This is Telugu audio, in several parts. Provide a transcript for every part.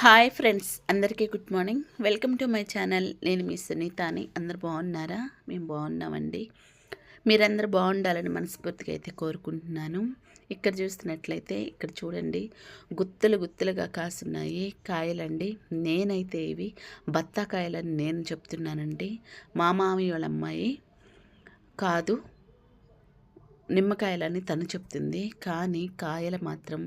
హాయ్ ఫ్రెండ్స్ అందరికీ good morning. Welcome to my channel. నేను మీ సునీత అని అందరు బాగున్నారా? మేము బాగున్నామండి. మీరందరూ బాగుండాలని మనస్ఫూర్తిగా అయితే కోరుకుంటున్నాను. ఇక్కడ చూస్తున్నట్లయితే ఇక్కడ చూడండి గుత్తులు గుత్తులుగా కాసున్నాయి కాయలండి. నేనైతే ఇవి బత్తాకాయలని నేను చెప్తున్నానండి. మా మామయ్య వాళ్ళ అమ్మాయి కాదు నిమ్మకాయలని తను చెప్తుంది. కానీ కాయలు మాత్రం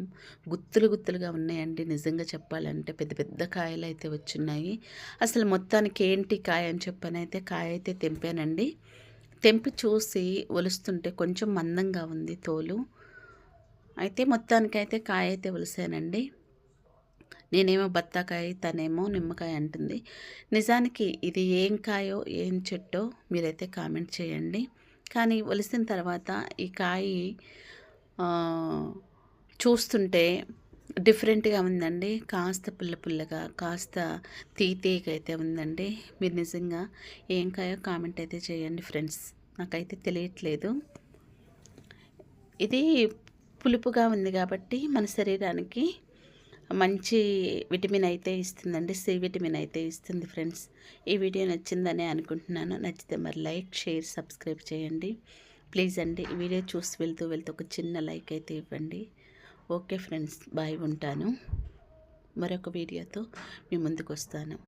గుత్తులు గుత్తులుగా ఉన్నాయండి. నిజంగా చెప్పాలంటే పెద్ద పెద్ద కాయలు అయితే వచ్చున్నాయి అసలు మొత్తానికి ఏంటి కాయ అని చెప్పనైతే కాయ అయితే తెంపానండి. తెంపి చూసి ఒలుస్తుంటే కొంచెం మందంగా ఉంది తోలు. అయితే మొత్తానికైతే కాయ అయితే ఒలిసానండి. నేనేమో బత్తాకాయ తనేమో నిమ్మకాయ అంటుంది. నిజానికి ఇది ఏం కాయో ఏం చెట్టో మీరైతే కామెంట్ చేయండి. కానీ ఒలిసిన తర్వాత ఈ కాయ చూస్తుంటే డిఫరెంట్గా ఉందండి. కాస్త పుల్ల పుల్లగా కాస్త తీతీగా అయితే ఉందండి. మీరు నిజంగా ఏం కాయో కామెంట్ అయితే చేయండి ఫ్రెండ్స్. నాకైతే తెలియట్లేదు. ఇది పులుపుగా ఉంది కాబట్టి మన శరీరానికి మంచి విటమిన్ అయితే ఇస్తుందండి సి విటమిన్ అయితే ఇస్తుంది ఫ్రెండ్స్. ఈ వీడియో నచ్చిందని అనుకుంటున్నాను. నచ్చితే మరి లైక్ షేర్ సబ్స్క్రైబ్ చేయండి. ప్లీజ్ అండి ఈ వీడియో చూసి వెళ్తూ వెళ్తూ ఒక చిన్న లైక్ అయితే ఇవ్వండి. ఓకే ఫ్రెండ్స్ బాయ్ ఉంటాను. మరొక వీడియోతో మీ ముందుకు వస్తాను.